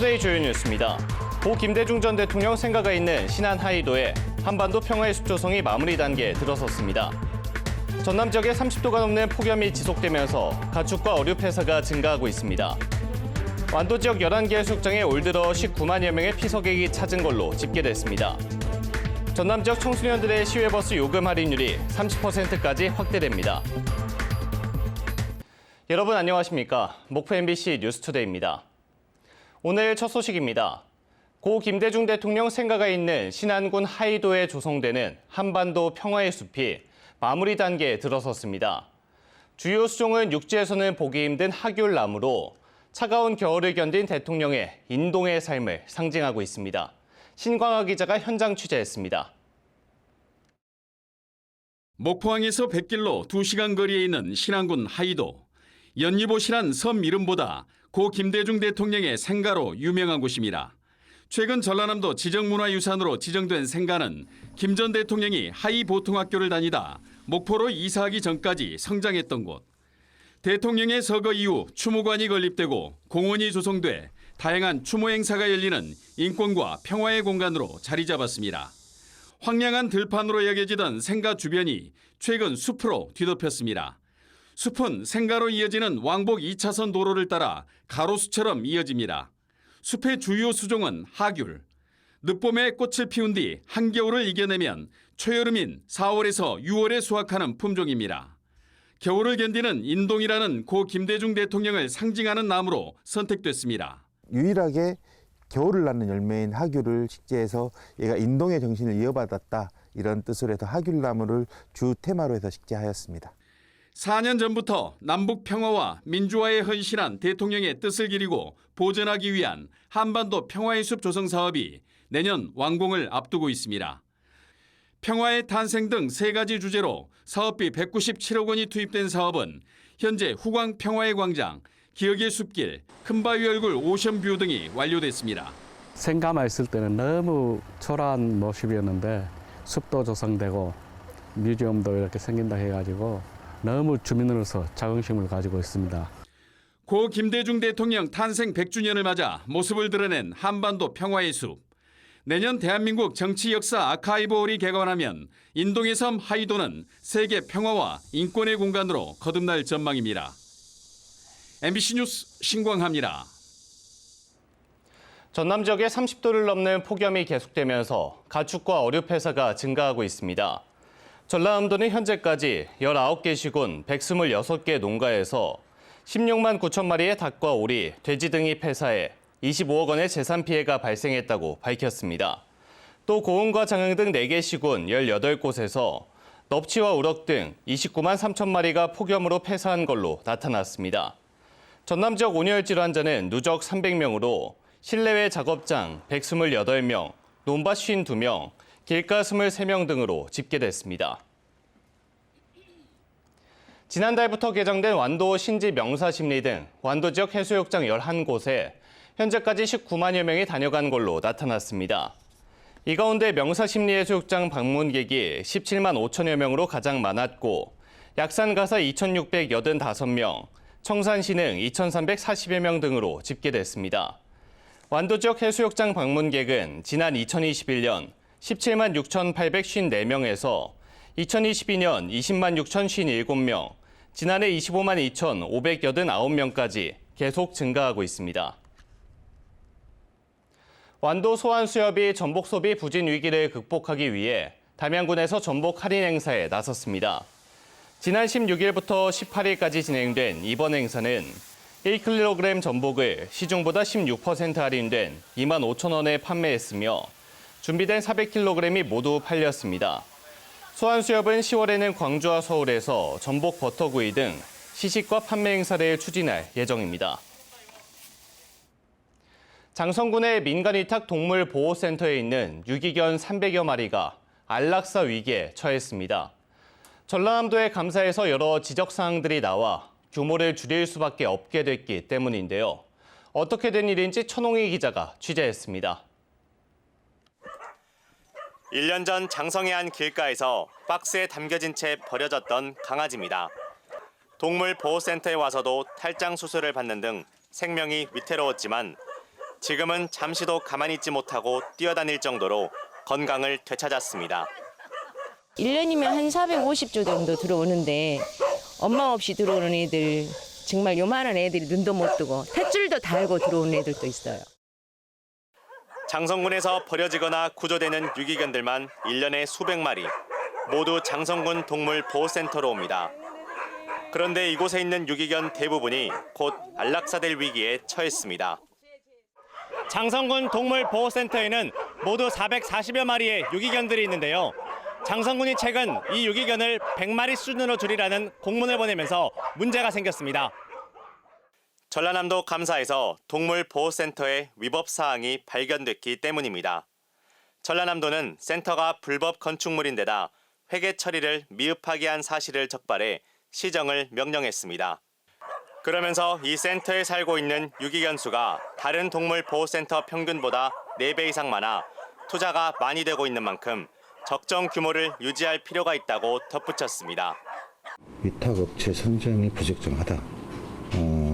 투데이 주요 뉴스입니다. 고 김대중 전 대통령 생가가 있는 신안 하이도에 한반도 평화의 숲 조성이 마무리 단계에 들어섰습니다. 전남 지역에 30도가 넘는 폭염이 지속되면서 가축과 어류 폐사가 증가하고 있습니다. 완도 지역 11개 해수욕장에 올 들어 19만여 명의 피서객이 찾은 걸로 집계됐습니다. 전남 지역 청소년들의 시외버스 요금 할인율이 30%까지 확대됩니다. 여러분 안녕하십니까? 목포 MBC 뉴스투데이입니다. 오늘 첫 소식입니다. 고 김대중 대통령 생가가 있는 신안군 하이도에 조성되는 한반도 평화의 숲이 마무리 단계에 들어섰습니다. 주요 수종은 육지에서는 보기 힘든 하귤나무로 차가운 겨울을 견딘 대통령의 인동의 삶을 상징하고 있습니다. 신광하 기자가 현장 취재했습니다. 목포항에서 100길로 2시간 거리에 있는 신안군 하이도. 연리보시란 섬 이름보다 고 김대중 대통령의 생가로 유명한 곳입니다. 최근 전라남도 지정문화유산으로 지정된 생가는 김 전 대통령이 하이 보통학교를 다니다 목포로 이사하기 전까지 성장했던 곳. 대통령의 서거 이후 추모관이 건립되고 공원이 조성돼 다양한 추모 행사가 열리는 인권과 평화의 공간으로 자리 잡았습니다. 황량한 들판으로 여겨지던 생가 주변이 최근 숲으로 뒤덮였습니다. 숲은 생가로 이어지는 왕복 2차선 도로를 따라 가로수처럼 이어집니다. 숲의 주요 수종은 하귤. 늦봄에 꽃을 피운 뒤 한겨울을 이겨내면 초여름인 4월에서 6월에 수확하는 품종입니다. 겨울을 견디는 인동이라는 고 김대중 대통령을 상징하는 나무로 선택됐습니다. 유일하게 겨울을 낳는 열매인 하귤을 식재해서 얘가 인동의 정신을 이어받았다 이런 뜻으로 해서 하귤나무를 주 테마로 해서 식재하였습니다. 4년 전부터 남북 평화와 민주화에 헌신한 대통령의 뜻을 기리고 보존하기 위한 한반도 평화의 숲 조성 사업이 내년 완공을 앞두고 있습니다. 평화의 탄생 등 세 가지 주제로 사업비 197억 원이 투입된 사업은 현재 후광 평화의 광장, 기억의 숲길, 큰 바위 얼굴 오션뷰 등이 완료됐습니다. 있을 때는 너무 초라한 모습이었는데 숲도 조성되고 뮤지엄도 이렇게 생긴다 해가지고 너무 주민으로서 자긍심을 가지고 있습니다. 고 김대중 대통령 탄생 100주년을 맞아 모습을 드러낸 한반도 평화의 숲. 내년 대한민국 정치 역사 아카이브홀이 개관하면 인동의 섬 하이도는 세계 평화와 인권의 공간으로 거듭날 전망입니다. MBC 뉴스 신광합니다. 전남 지역에 30도를 넘는 폭염이 계속되면서 가축과 어류 폐사가 증가하고 있습니다. 전라남도는 현재까지 19개 시군 126개 농가에서 16만 9천 마리의 닭과 오리, 돼지 등이 폐사해 25억 원의 재산 피해가 발생했다고 밝혔습니다. 또 고흥과 장흥 등 4개 시군 18곳에서 넙치와 우럭 등 29만 3천 마리가 폭염으로 폐사한 걸로 나타났습니다. 전남 지역 온열 질환자는 누적 300명으로 실내외 작업장 128명, 논밭 52명, 길가 23명 등으로 집계됐습니다. 지난달부터 개장된 완도 신지 명사심리 등 완도 지역 해수욕장 11곳에 현재까지 19만여 명이 다녀간 걸로 나타났습니다. 이 가운데 명사심리 해수욕장 방문객이 17만 5천여 명으로 가장 많았고 약산 가사 2,685명, 청산시능 2,340여 명 등으로 집계됐습니다. 완도 지역 해수욕장 방문객은 지난 2021년 17만 6,854명에서 2022년 20만 6,057명, 지난해 25만 2,589명까지 계속 증가하고 있습니다. 완도 소환 수협이 전복 소비 부진 위기를 극복하기 위해 담양군에서 전복 할인 행사에 나섰습니다. 지난 16일부터 18일까지 진행된 이번 행사는 1kg 전복을 시중보다 16% 할인된 2만 5천 원에 판매했으며 준비된 400kg이 모두 팔렸습니다. 소환수협은 10월에는 광주와 서울에서 전복 버터구이 등 시식과 판매 행사를 추진할 예정입니다. 장성군의 민간위탁 동물보호센터에 있는 유기견 300여 마리가 안락사 위기에 처했습니다. 전라남도의 감사에서 여러 지적사항들이 나와 규모를 줄일 수밖에 없게 됐기 때문인데요. 어떻게 된 일인지 천홍희 기자가 취재했습니다. 1년 전 장성의 한 길가에서 박스에 담겨진 채 버려졌던 강아지입니다. 동물 보호센터에 와서도 탈장 수술을 받는 등 생명이 위태로웠지만 지금은 잠시도 가만히 있지 못하고 뛰어다닐 정도로 건강을 되찾았습니다. 1년이면 한 450조 정도 들어오는데 엄마 없이 들어오는 애들 정말 요만한 애들이 눈도 못 뜨고 탯줄도 달고 들어오는 애들도 있어요. 장성군에서 버려지거나 구조되는 유기견들만 1년에 수백 마리, 모두 장성군 동물 보호센터로 옵니다. 그런데 이곳에 있는 유기견 대부분이 곧 안락사될 위기에 처했습니다. 장성군 동물 보호센터에는 모두 440여 마리의 유기견들이 있는데요. 장성군이 최근 이 유기견을 100마리 수준으로 줄이라는 공문을 보내면서 문제가 생겼습니다. 전라남도 감사에서 동물 보호센터의 위법 사항이 발견됐기 때문입니다. 전라남도는 센터가 불법 건축물인데다 회계 처리를 미흡하게 한 사실을 적발해 시정을 명령했습니다. 그러면서 이 센터에 살고 있는 유기견 수가 다른 동물 보호센터 평균보다 4배 이상 많아 투자가 많이 되고 있는 만큼 적정 규모를 유지할 필요가 있다고 덧붙였습니다. 위탁업체 선정이 부적정하다.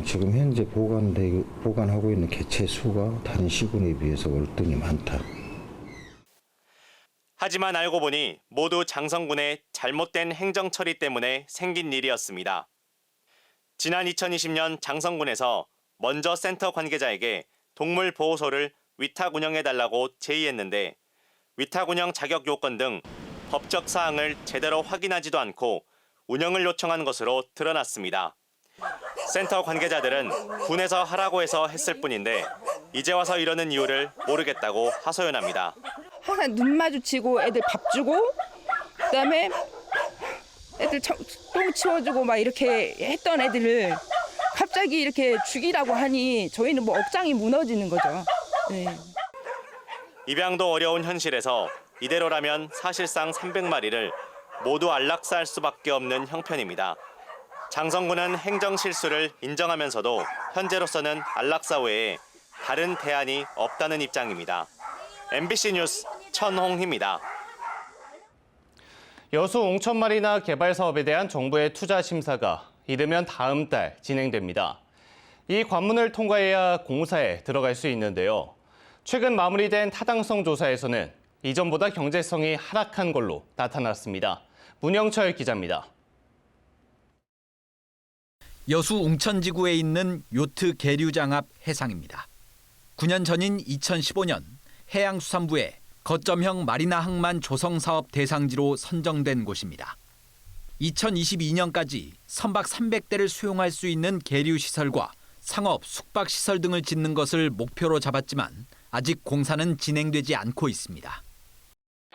어, 지금 현재 보관되, 보관하고 있는 개체 수가 다른 시군에 비해서 월등히 많다. 하지만 알고 보니 모두 장성군의 잘못된 행정 처리 때문에 생긴 일이었습니다. 지난 2020년 장성군에서 먼저 센터 관계자에게 동물 보호소를 위탁 운영해 달라고 제의했는데 위탁 운영 자격 요건 등 법적 사항을 제대로 확인하지도 않고 운영을 요청한 것으로 드러났습니다. 센터 관계자들은 군에서 하라고 해서 했을 뿐인데 이제 와서 이러는 이유를 모르겠다고 하소연합니다. 항상 눈 마주치고 애들 밥 주고 그다음에 애들 청- 똥 치워주고 막 이렇게 했던 애들을 갑자기 이렇게 죽이라고 하니 저희는 뭐 업장이 무너지는 거죠. 네. 입양도 어려운 현실에서 이대로라면 사실상 300마리를 모두 안락사할 수밖에 없는 형편입니다. 장성군은 행정 실수를 인정하면서도 현재로서는 안락사 외에 다른 대안이 없다는 입장입니다. MBC 뉴스 천홍희입니다. 여수 옹천마리나 개발 사업에 대한 정부의 투자 심사가 이르면 다음 달 진행됩니다. 이 관문을 통과해야 공사에 들어갈 수 있는데요. 최근 마무리된 타당성 조사에서는 이전보다 경제성이 하락한 걸로 나타났습니다. 문영철 기자입니다. 여수 웅천지구에 있는 요트 계류장 앞 해상입니다. 9년 전인 2015년 해양수산부의 거점형 마리나 항만 조성 사업 대상지로 선정된 곳입니다. 2022년까지 선박 300대를 수용할 수 있는 계류 시설과 상업, 숙박 시설 등을 짓는 것을 목표로 잡았지만 아직 공사는 진행되지 않고 있습니다.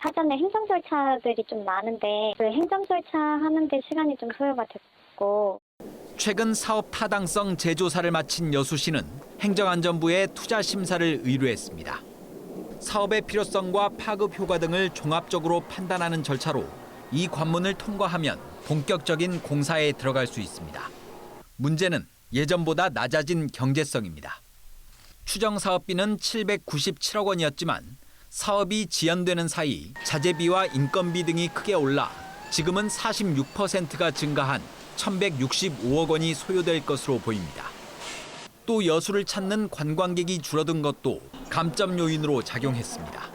사전에 행정 절차들이 좀 많은데 그 행정 절차 하는데 시간이 좀 소요가 됐고 최근 사업 타당성 재조사를 마친 여수시는 행정안전부에 투자 심사를 의뢰했습니다. 사업의 필요성과 파급 효과 등을 종합적으로 판단하는 절차로 이 관문을 통과하면 본격적인 공사에 들어갈 수 있습니다. 문제는 예전보다 낮아진 경제성입니다. 추정 사업비는 797억 원이었지만 사업이 지연되는 사이 자재비와 인건비 등이 크게 올라 지금은 46%가 증가한 1,165억 원이 소요될 것으로 보입니다. 또 여수를 찾는 관광객이 줄어든 것도 감점 요인으로 작용했습니다.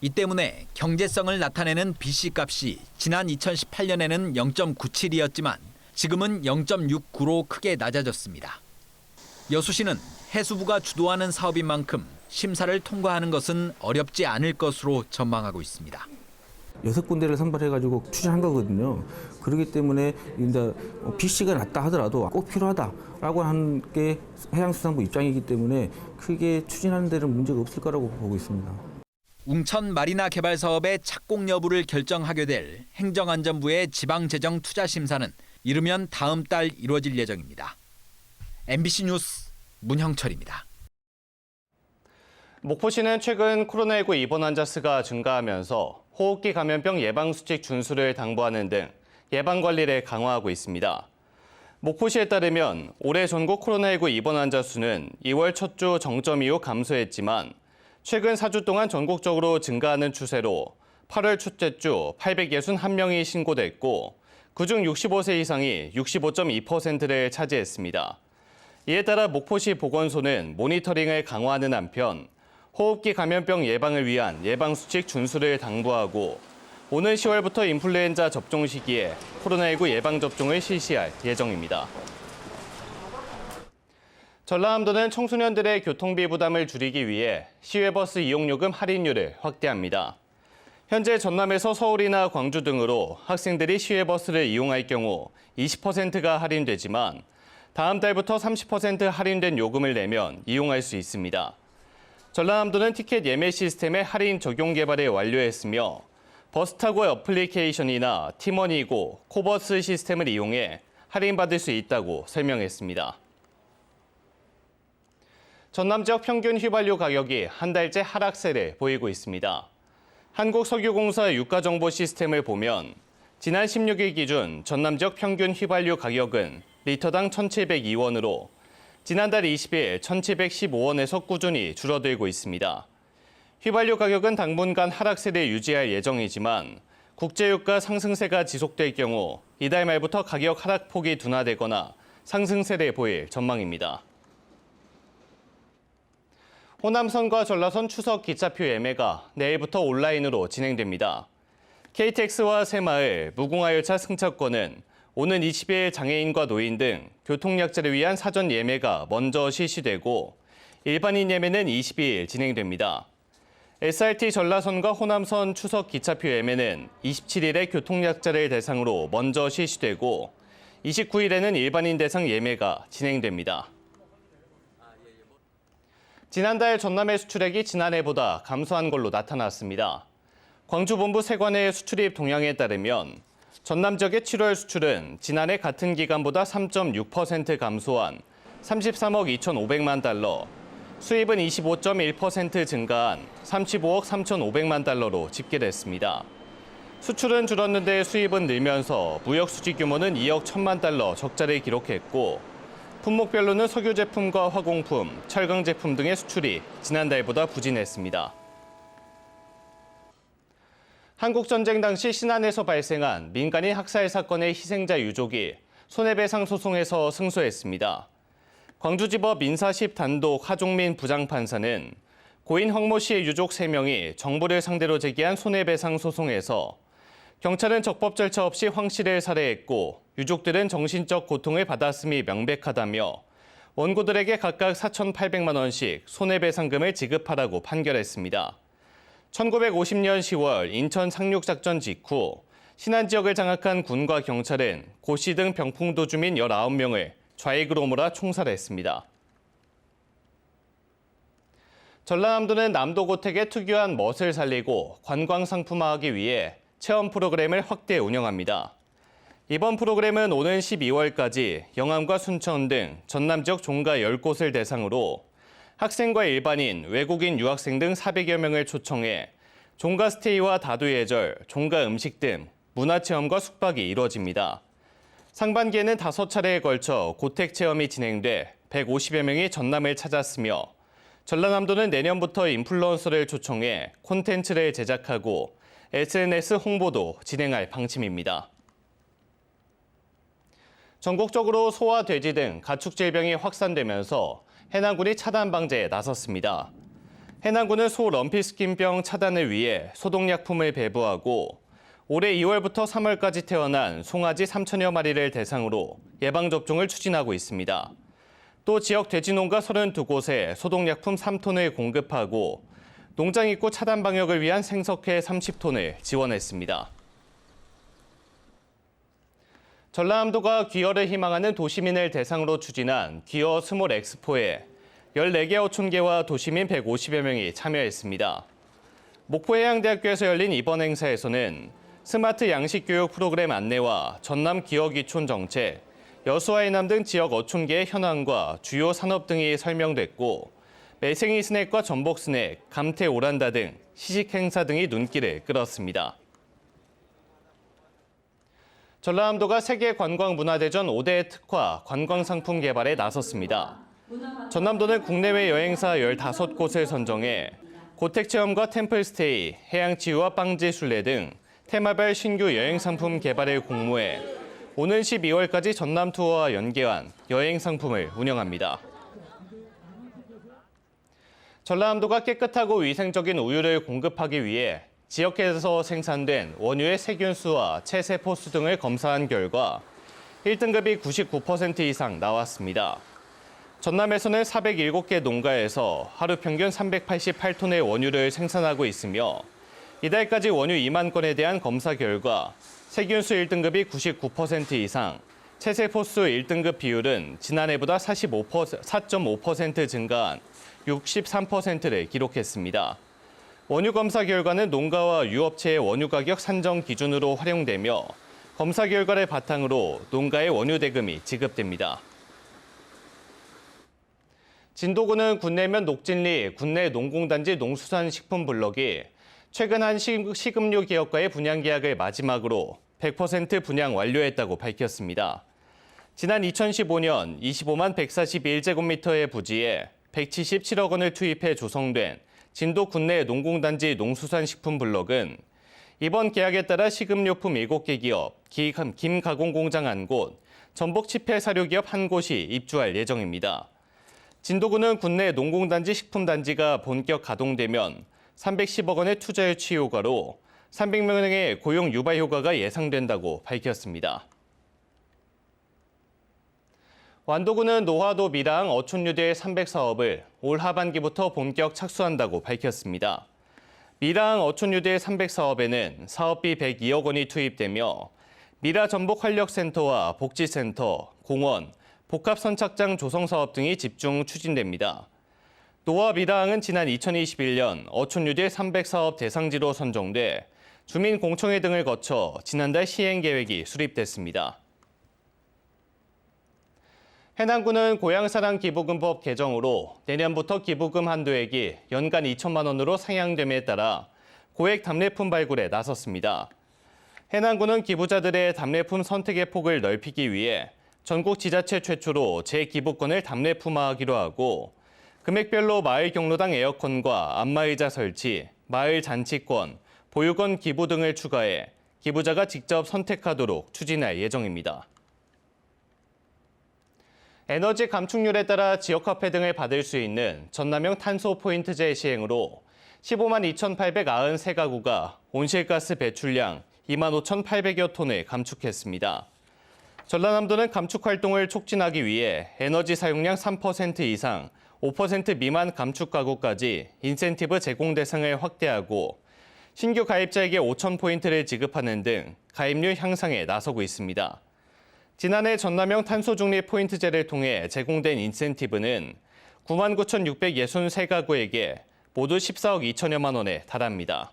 이 때문에 경제성을 나타내는 BC 값이 지난 2018년에는 0.97이었지만 지금은 0.69로 크게 낮아졌습니다. 여수시는 해수부가 주도하는 사업인 만큼 심사를 통과하는 것은 어렵지 않을 것으로 전망하고 있습니다. 여섯 군데를 선발해가지고 추진한 거거든요. 그렇기 때문에 이제 BC가 낮다 하더라도 꼭 필요하다라고 하는 게 해양수산부 입장이기 때문에 크게 추진하는 데는 문제가 없을 거라고 보고 있습니다. 웅천 마리나 개발 사업의 착공 여부를 결정하게 될 행정안전부의 지방재정 투자 심사는 이르면 다음 달 이루어질 예정입니다. MBC 뉴스 문형철입니다. 목포시는 최근 코로나19 입원 환자 수가 증가하면서 호흡기 감염병 예방 수칙 준수를 당부하는 등 예방 관리를 강화하고 있습니다. 목포시에 따르면 올해 전국 코로나19 입원 환자 수는 2월 첫주 정점 이후 감소했지만 최근 4주 동안 전국적으로 증가하는 추세로 8월 첫째 주 861명이 신고됐고 그중 65세 이상이 65.2%를 차지했습니다. 이에 따라 목포시 보건소는 모니터링을 강화하는 한편 호흡기 감염병 예방을 위한 예방수칙 준수를 당부하고 오는 10월부터 인플루엔자 접종 시기에 코로나19 예방접종을 실시할 예정입니다. 전라남도는 청소년들의 교통비 부담을 줄이기 위해 시외버스 이용요금 할인율을 확대합니다. 현재 전남에서 서울이나 광주 등으로 학생들이 시외버스를 이용할 경우 20%가 할인되지만 다음 달부터 30% 할인된 요금을 내면 이용할 수 있습니다. 전라남도는 티켓 예매 시스템의 할인 적용 개발을 완료했으며 버스 타고 어플리케이션이나 티머니고 코버스 시스템을 이용해 할인받을 수 있다고 설명했습니다. 전남 지역 평균 휘발유 가격이 한 달째 하락세를 보이고 있습니다. 한국석유공사 유가정보 시스템을 보면 지난 16일 기준 전남 지역 평균 휘발유 가격은 리터당 1,702원으로 지난달 20일 1,715원에서 꾸준히 줄어들고 있습니다. 휘발유 가격은 당분간 하락세를 유지할 예정이지만 국제유가 상승세가 지속될 경우 이달 말부터 가격 하락폭이 둔화되거나 상승세를 보일 전망입니다. 호남선과 전라선 추석 기차표 예매가 내일부터 온라인으로 진행됩니다. KTX와 새마을, 무궁화열차 승차권은 오는 20일 장애인과 노인 등 교통약자를 위한 사전 예매가 먼저 실시되고 일반인 예매는 22일 진행됩니다. SRT 전라선과 호남선 추석 기차표 예매는 27일에 교통약자를 대상으로 먼저 실시되고 29일에는 일반인 대상 예매가 진행됩니다. 지난달 전남의 수출액이 지난해보다 감소한 걸로 나타났습니다. 광주본부 세관의 수출입 동향에 따르면 전남 지역의 7월 수출은 지난해 같은 기간보다 3.6% 감소한 33억 2,500만 달러, 수입은 25.1% 증가한 35억 3,500만 달러로 집계됐습니다. 수출은 줄었는데 수입은 늘면서 무역 수지 규모는 2억 1천만 달러 적자를 기록했고 품목별로는 석유 제품과 화공품, 철강 제품 등의 수출이 지난달보다 부진했습니다. 한국 전쟁 당시 신안에서 발생한 민간인 학살 사건의 희생자 유족이 손해배상 소송에서 승소했습니다. 광주지법 민사 10 단독 하종민 부장판사는 고인 황모 씨의 유족 3명이 정부를 상대로 제기한 손해배상 소송에서 경찰은 적법 절차 없이 황 씨를 살해했고 유족들은 정신적 고통을 받았음이 명백하다며 원고들에게 각각 4,800만 원씩 손해배상금을 지급하라고 판결했습니다. 1950년 10월 인천 상륙작전 직후 신안 지역을 장악한 군과 경찰은 고씨 등 병풍도 주민 19명을 좌익으로 몰아 총살했습니다. 전라남도는 남도 고택의 특유한 멋을 살리고 관광 상품화하기 위해 체험 프로그램을 확대 운영합니다. 이번 프로그램은 오는 12월까지 영암과 순천 등 전남 지역 종가 10곳을 대상으로 학생과 일반인, 외국인 유학생 등 400여 명을 초청해 종가 스테이와 다도 예절, 종가 음식 등 문화 체험과 숙박이 이루어집니다. 상반기에는 다섯 차례에 걸쳐 고택 체험이 진행돼 150여 명이 전남을 찾았으며 전라남도는 내년부터 인플루언서를 초청해 콘텐츠를 제작하고 SNS 홍보도 진행할 방침입니다. 전국적으로 소와 돼지 등 가축 질병이 확산되면서 해남군이 차단 방제에 나섰습니다. 해남군은 소 럼피스킨병 차단을 위해 소독약품을 배부하고 올해 2월부터 3월까지 태어난 송아지 3천여 마리를 대상으로 예방접종을 추진하고 있습니다. 또 지역 돼지농가 32곳에 소독약품 3톤을 공급하고 농장 입구 차단 방역을 위한 생석회 30톤을 지원했습니다. 전라남도가 귀어를 희망하는 도시민을 대상으로 추진한 귀어 스몰 엑스포에 14개 어촌계와 도시민 150여 명이 참여했습니다. 목포해양대학교에서 열린 이번 행사에서는 스마트 양식 교육 프로그램 안내와 전남 기어 기촌 정책, 여수와 해남 등 지역 어촌계의 현황과 주요 산업 등이 설명됐고 매생이 스낵과 전복 스낵, 감태 오란다 등 시식 행사 등이 눈길을 끌었습니다. 전라남도가 세계 관광 문화대전 5대 특화 관광 상품 개발에 나섰습니다. 전남도는 국내외 여행사 15곳을 선정해 고택 체험과 템플 스테이, 해양 치유와 빵지 순례 등 테마별 신규 여행 상품 개발을 공모해 오는 12월까지 전남 투어와 연계한 여행 상품을 운영합니다. 전라남도가 깨끗하고 위생적인 우유를 공급하기 위해 지역에서 생산된 원유의 세균수와 체세포수 등을 검사한 결과 1등급이 99% 이상 나왔습니다. 전남에서는 407개 농가에서 하루 평균 388톤의 원유를 생산하고 있으며 이달까지 원유 2만 건에 대한 검사 결과 세균수 1등급이 99% 이상, 체세포수 1등급 비율은 지난해보다 45% 4.5% 증가한 63%를 기록했습니다. 원유 검사 결과는 농가와 유업체의 원유 가격 산정 기준으로 활용되며 검사 결과를 바탕으로 농가의 원유 대금이 지급됩니다. 진도군은 군내면 녹진리 군내 농공단지 농수산식품 블록이 최근 한 시- 식음료 기업과의 분양 계약을 마지막으로 100% 분양 완료했다고 밝혔습니다. 지난 2015년 25만 141제곱미터의 부지에 177억 원을 투입해 조성된 진도 군내 농공단지 농수산식품 블록은 이번 계약에 따라 식음료품 7개 기업, 기- 김가공공장 1곳, 전복 치패 사료기업 1곳이 입주할 예정입니다. 진도군은 군내 농공단지 식품단지가 본격 가동되면 310억 원의 투자 유치 효과로 300명의 고용 유발 효과가 예상된다고 밝혔습니다. 완도군은 노화도 미랑 어촌유대 300 사업을 올 하반기부터 본격 착수한다고 밝혔습니다. 미랑 어촌유대 300 사업에는 사업비 102억 원이 투입되며 미라 전복 활력센터와 복지센터, 공원, 복합선착장 조성 사업 등이 집중 추진됩니다. 노화 미라항은 지난 2021년 어촌유대 300 사업 대상지로 선정돼 주민 공청회 등을 거쳐 지난달 시행 계획이 수립됐습니다. 해남군은 고향사랑 기부금법 개정으로 내년부터 기부금 한도액이 연간 2천만 원으로 상향됨에 따라 고액 답례품 발굴에 나섰습니다. 해남군은 기부자들의 답례품 선택의 폭을 넓히기 위해 전국 지자체 최초로 재기부권을 답례품화하기로 하고 금액별로 마을 경로당 에어컨과 안마의자 설치, 마을 잔치권, 보육원 기부 등을 추가해 기부자가 직접 선택하도록 추진할 예정입니다. 에너지 감축률에 따라 지역 화폐 등을 받을 수 있는 전남형 탄소 포인트제 시행으로 15만 2,893가구가 온실가스 배출량 2만 5,800여 톤을 감축했습니다. 전라남도는 감축 활동을 촉진하기 위해 에너지 사용량 3% 이상, 5% 미만 감축 가구까지 인센티브 제공 대상을 확대하고 신규 가입자에게 5천 포인트를 지급하는 등 가입률 향상에 나서고 있습니다. 지난해 전남형 탄소중립 포인트제를 통해 제공된 인센티브는 99,663가구에게 모두 14억 2천여만 원에 달합니다.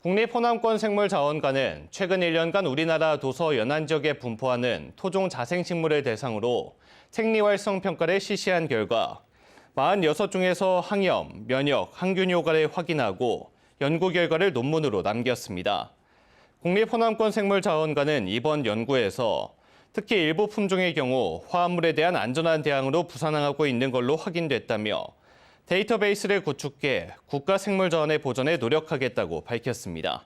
국립호남권 생물자원관은 최근 1년간 우리나라 도서 연안 지역에 분포하는 토종 자생식물을 대상으로 생리활성 평가를 실시한 결과 46종에서 항염, 면역, 항균 효과를 확인하고 연구 결과를 논문으로 남겼습니다. 국립호남권 생물자원관은 이번 연구에서 특히 일부 품종의 경우 화합물에 대한 안전한 대항으로 부산하고 있는 걸로 확인됐다며 데이터베이스를 구축해 국가 생물자원의 보존에 노력하겠다고 밝혔습니다.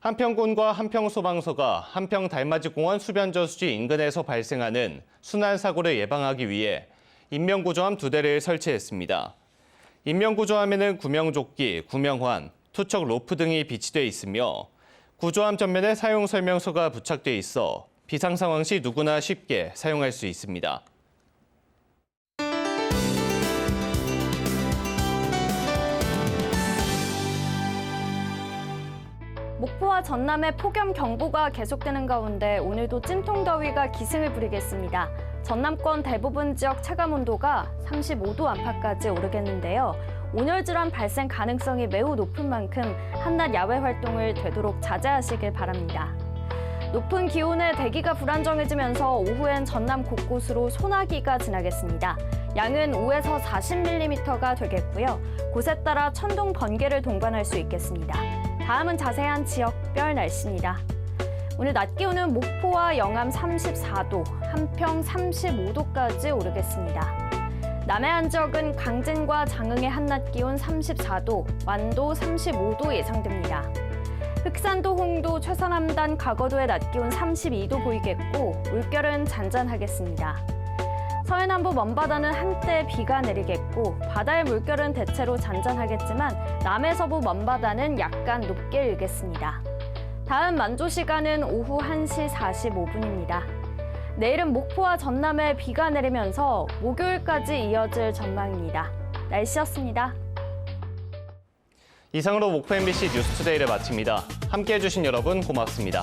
한평군과 한평소방서가 한평 달맞이공원 수변저 수지 인근에서 발생하는 순환 사고를 예방하기 위해 인명구조함 두 대를 설치했습니다. 인명구조함에는 구명조끼, 구명환, 투척 로프 등이 비치돼 있으며 구조함 전면에 사용 설명서가 부착돼 있어 비상 상황 시 누구나 쉽게 사용할 수 있습니다. 목포와 전남의 폭염 경보가 계속되는 가운데 오늘도 찜통 더위가 기승을 부리겠습니다. 전남권 대부분 지역 체감 온도가 35도 안팎까지 오르겠는데요. 온열 질환 발생 가능성이 매우 높은 만큼 한낮 야외 활동을 되도록 자제하시길 바랍니다. 높은 기온에 대기가 불안정해지면서 오후엔 전남 곳곳으로 소나기가 지나겠습니다. 양은 5에서 40mm가 되겠고요. 곳에 따라 천둥 번개를 동반할 수 있겠습니다. 다음은 자세한 지역별 날씨입니다. 오늘 낮 기온은 목포와 영암 34도, 한평 35도까지 오르겠습니다. 남해안 지역은 강진과 장흥의 한낮 기온 34도, 완도 35도 예상됩니다. 흑산도 홍도 최서남단 가거도의 낮 기온 32도 보이겠고 물결은 잔잔하겠습니다. 서해남부 먼바다는 한때 비가 내리겠고 바다의 물결은 대체로 잔잔하겠지만 남해서부 먼바다는 약간 높게 일겠습니다. 다음 만조 시간은 오후 1시 45분입니다. 내일은 목포와 전남에 비가 내리면서 목요일까지 이어질 전망입니다. 날씨였습니다. 이상으로 목포 MBC 뉴스투데이를 마칩니다. 함께해 주신 여러분 고맙습니다.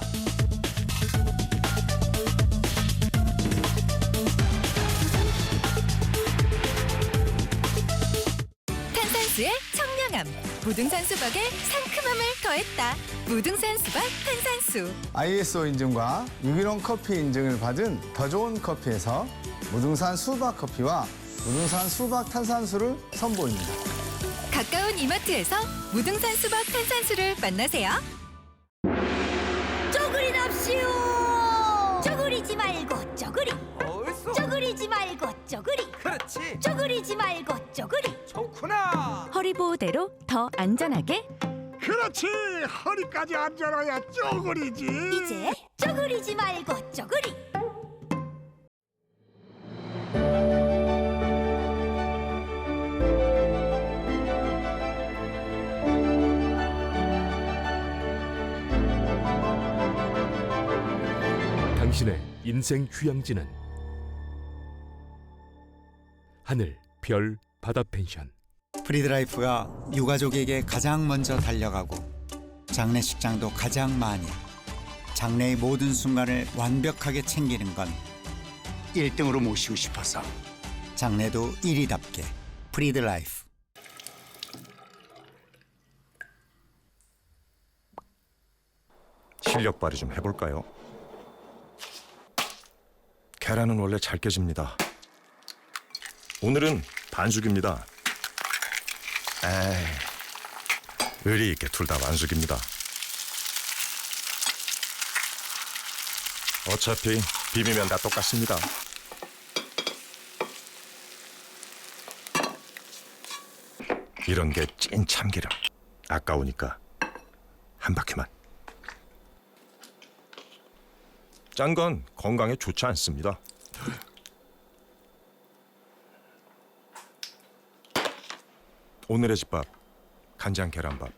무등산 수박의 상큼함을 더했다. 무등산 수박 탄산수. ISO 인증과 유기농 커피 인증을 받은 더 좋은 커피에서 무등산 수박 커피와 무등산 수박 탄산수를 선보입니다. 가까운 이마트에서 무등산 수박 탄산수를 만나세요. 말고 쪼그리. 그렇지. 쪼그리지 말고 쪼그리. 좋구나. 허리 보호대로 더 안전하게. 그렇지 허리까지 앉아놔야 쪼그리지 이제 쪼그리지 말고 쪼그리. 당신의 인생 휴양지는 하늘, 별, 바다 펜션. 프리드라이프가 유가족에게 가장 먼저 달려가고 장례식장도 가장 많이 장래의 모든 순간을 완벽하게 챙기는 건 1등으로 모시고 싶어서 장래도 1위답게 프리드라이프 실력 발휘 좀 해볼까요? 계란은 원래 잘 깨집니다. 오늘은 반숙입니다. 에이, 의리 있게 둘 다 반숙입니다. 어차피 비비면 다 똑같습니다. 이런 게 찐 참기름. 아까우니까 한 바퀴만. 짠 건 건강에 좋지 않습니다. 오늘의 집밥 간장 계란밥.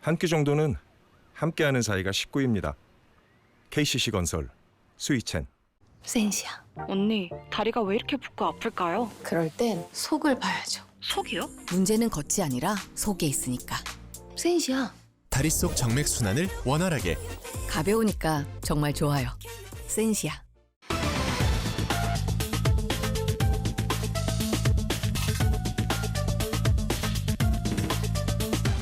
한 끼 정도는 함께하는 사이가 식구입니다. KCC 건설 스위첸. 센시야. 언니, 다리가 왜 이렇게 붓고 아플까요? 그럴 땐 속을 봐야죠. 속이요? 문제는 겉이 아니라 속에 있으니까. 센시야. 다리 속 정맥 순환을 원활하게 가벼우니까 정말 좋아요. 센시야.